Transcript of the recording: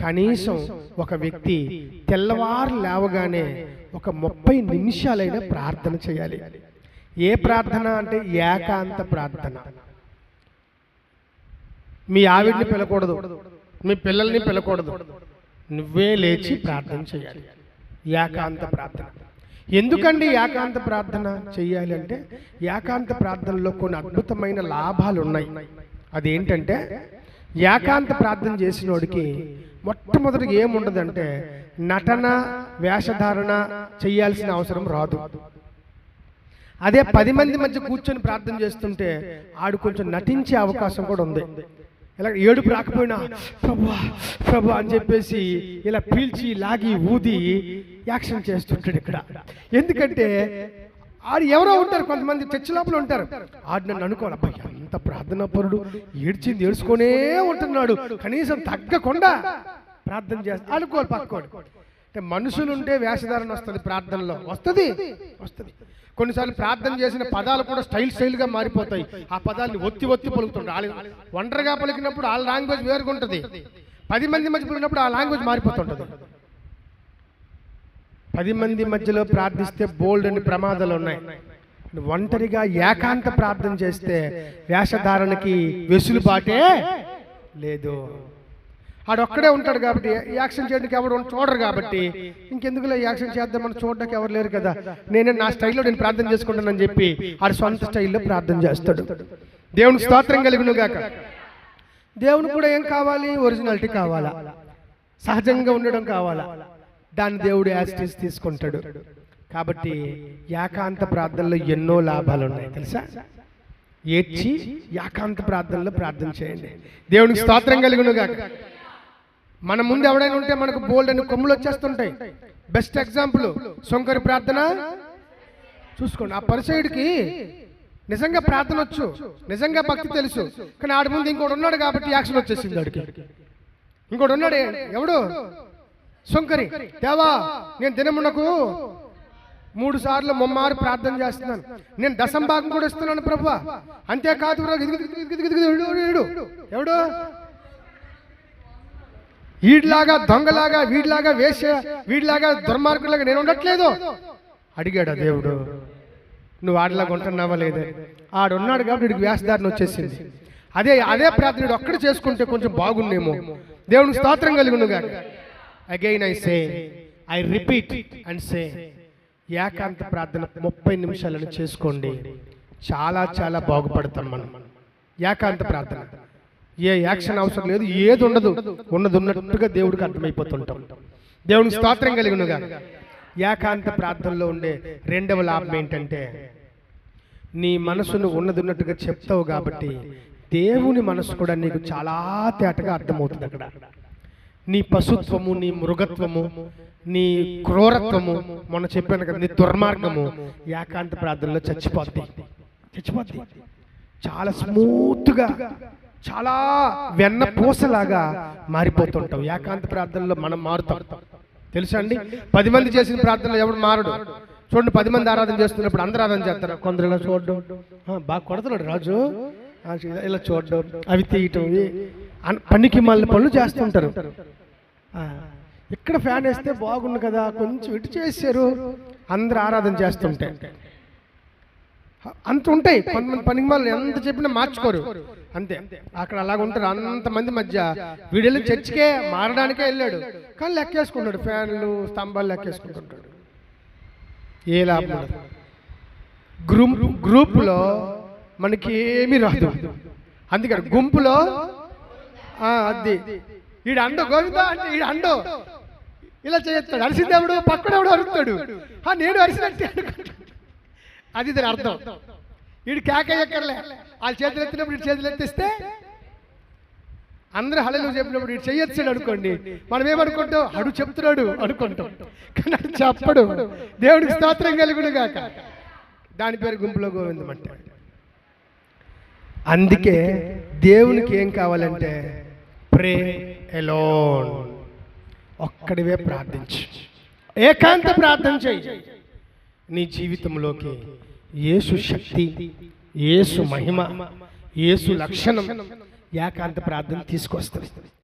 కనీసం ఒక వ్యక్తి తెల్లవారు లేవగానే ఒక ముప్పై నిమిషాలైనా ప్రార్థన చేయాలి. ఏ ప్రార్థన అంటే ఏకాంత ప్రార్థన. మీ ఆవిడ్ని పిలకూడదు. మీ పిల్లల్ని పిలకూడదు. నువ్వే లేచి ప్రార్థన చేయాలి. ఏకాంత ప్రార్థన. ఎందుకండి ఏకాంత ప్రార్థన చేయాలి అంటే ఏకాంత ప్రార్థనలో కొన్ని అద్భుతమైన లాభాలు ఉన్నాయి అదేంటంటే ఏకాంత ప్రార్థన చేసినోడికి మొట్టమొదటిగా ఏముండదంటే నటన వేషధారణ చేయాల్సిన అవసరం రాదు. అదే పది మంది మధ్య కూర్చొని ప్రార్థన చేస్తుంటే ఆడు కొంచెం నటించే అవకాశం కూడా ఉంది. ఇలా ఏడుపు రాకపోయినా ప్రభా ప్రభు అని చెప్పేసి ఇలా పీల్చి లాగి ఊది యాక్షన్ చేస్తుంటాడు ఇక్కడ. ఎందుకంటే ఆడు ఎవరో ఉంటారు కొంతమంది చర్చి లోపల ఉంటారు. ఆడు నన్ను అనుకోవాలి అబ్బాయి ఎంత ప్రార్థన పరుడు ఏడ్చింది ఏడ్చుకునే ఉంటున్నాడు. కనీసం తగ్గకుండా ప్రార్థన చేస్తా అనుకోవాలి పక్కోడు. అంటే మనుషులు ఉంటే వేషధారణ వస్తుంది ప్రార్థనలో. వస్తుంది? వస్తుంది. కొన్నిసార్లు ప్రార్థన చేసిన పదాలు కూడా స్టైల్ స్టైల్గా మారిపోతాయి. ఆ పదాలని ఒత్తి ఒత్తి పలుకుతుంటారు వాళ్ళు ఒంటరిగా పలికినప్పుడు వాళ్ళ లాంగ్వేజ్ వేరుగా ఉంటుంది పది మంది మధ్య పలికినప్పుడు ఆ లాంగ్వేజ్ మారిపోతుంటుంది. పది మంది మధ్యలో ప్రార్థిస్తే బోల్డ్ అని ప్రమాదాలు ఉన్నాయి. ఒంటరిగా ఏకాంత ప్రార్థన చేస్తే వేషధారణకి వెసులుబాటే లేదు. ఆడొక్కడే ఉంటాడు కాబట్టి యాక్షన్ చేయడానికి ఎవరు చూడరు కాబట్టి ఇంకెందుకులే యాక్షన్ చేద్దామని చూడడానికి ఎవరు లేరు కదా. నేనే నా స్టైల్లో నేను ప్రార్థన చేసుకుంటానని చెప్పి ఆడు సొంత స్టైల్లో ప్రార్థన చేస్తాడు. దేవుని స్తోత్రం కలిగిన గాక దేవుని కూడా ఏం కావాలి? ఒరిజినాలిటీ కావాలా? సహజంగా ఉండడం కావాలా? దాన్ని దేవుడు యాస్టిస్ తీసుకుంటాడు. కాబట్టి ఏకాంత ప్రార్థనలో ఎన్నో లాభాలు ఉన్నాయి తెలుసా? ఏడ్చి ఏకాంత ప్రార్థనలో ప్రార్థన చేయండి. దేవునికి స్తోత్రం కలిగిన గాక. మన ముందు ఎవడైనా ఉంటే మనకు బోల్డ్ అని కొమ్ములు వచ్చేస్తుంటాయి. బెస్ట్ ఎగ్జాంపుల్ సొంకరి ప్రార్థన. చూసుకోండి ఆ పరిసయుడికి నిజంగా ప్రార్థన వచ్చు. నిజంగా భక్తి తెలుసు. కానీ ఆడి ముందు ఇంకోటి ఉన్నాడు కాబట్టి యాక్షన్ వచ్చేసింది ఆడికి. ఇంకోటి ఉన్నాడు? ఎవడు? సొంకరి. దేవా నేను దినమునకు మూడు సార్లు మొమ్మారు ప్రార్థన చేస్తున్నాను. నేను దశం భాగం కూడా ఇస్తున్నాను ప్రభు అంతేకాదు రా, ఎవడు? వీడిలాగా దొంగలాగా వీడిలాగా వేసే వీడిలాగా దుర్మార్గులాగా నేను ఉండట్లేదు. అడిగాడు దేవుడు. నువ్వు ఆడలాగా ఉంటున్నావా లేదా? ఆడున్నాడు కాబట్టి వీడికి వేషధారణ వచ్చేసింది. అదే అదే ప్రార్థన ఒక్కడ చేసుకుంటే కొంచెం బాగుండేమో. దేవునికి స్తోత్రం కలిగి ఉన్నగా again I say I repeat and say ఏకాంత ప్రార్థన ముప్పై నిమిషాలను చేసుకోండి. చాలా చాలా బాగుపడతాం మనం. ఏకాంత ప్రార్థన. ఏ యాక్షన్ అవసరం లేదు ఏది ఉండదు. ఉన్నది ఉన్నట్టుగా దేవుడికి అర్థమైపోతుంటాం. దేవునికి స్తోత్రం కలిగినగా ఏకాంత ప్రార్థనలో ఉండే రెండవ లాభం ఏంటంటే నీ మనసును ఉన్నది ఉన్నట్టుగా చెప్తావు కాబట్టి దేవుని మనసు కూడా నీకు చాలా తేటగా అర్థమవుతుంది అక్కడ. నీ పశుత్వము నీ మృగత్వము నీ క్రూరత్వము మొన్న చెప్పాను కదా నీ దుర్మార్గము ఏకాంత ప్రార్థనలో చచ్చిపోద్ది. చచ్చిపోద్ది. చాలా స్మూత్గా చాలా వెన్న పూసలాగా మారిపోతుంటాం ఏకాంత ప్రార్థనలో మనం మారుతాం. తెలుసా అండి? పది మంది చేసిన ప్రార్థనలో ఎవడు మారడు? చూడండి పది మంది ఆరాధన చేస్తున్నప్పుడు అందరూ ఆరాధన చేస్తారు. కొందరు ఇలా చూడడం. బాగా కొడుతున్నాడు రాజు. ఇలా- చూడడం. అవి తీయటం పనికి మళ్ళీ పనులు చేస్తుంటారు. ఇక్కడ ఫ్యాన్ వేస్తే బాగుండు కదా కొంచెం ఇటు చేశారు అందరు ఆరాధన చేస్తుంటే. అంత ఉంటాయి కొంతమంది పనికి వాళ్ళు ఎంత చెప్పినా మార్చుకోరు. అంతే. అక్కడ అలాగ ఉంటారు అంతమంది మధ్య. వీడెళ్ళి చర్చికే మారడానికే వెళ్ళాడు. కానీ లెక్కేసుకుంటాడు ఫ్యాన్లు స్తంభాలు లెక్కేసుకుంటుంటాడు. ఏ లాభం గ్రూప్ గ్రూప్లో మనకి ఏమీ రాదు. అందుకని గుంపులో అది. ఈడు అండు గోవిందా అంటే ఈడు అండు. ఇలా చేస్తాడు. అరిసిందేవుడు పక్కడెవడు అరుస్తాడు? ఆ, నేను అరిసినట్టే అది దాని అర్థం. వీడు కేక ఎక్కర్లే చేతులు ఎత్తినప్పుడు వీడు చేతులు ఎత్తిస్తే అందరూ హళలు చెప్పినప్పుడు వీడు చెయ్యొచ్చాడు అనుకోండి. మనం ఏమనుకుంటాం? అడు చెప్తున్నాడు అనుకుంటాం. కానీ అడు చెప్పడు. దేవుడికి స్తోత్రం కలుగుడు గాక. దాని పేరు గుంపులో గోవిందం అంటే అందుకే దేవునికి ఏం కావాలంటే ప్రే ఎలోన్ ఒక్కడివే ప్రార్థించు. ఏకాంత ప్రార్థన చేయి. నీ జీవితంలోకి యేసు శక్తి యేసు మహిమ యేసు లక్షణం ఏకాంత ప్రార్థన తీసుకొస్తుంది.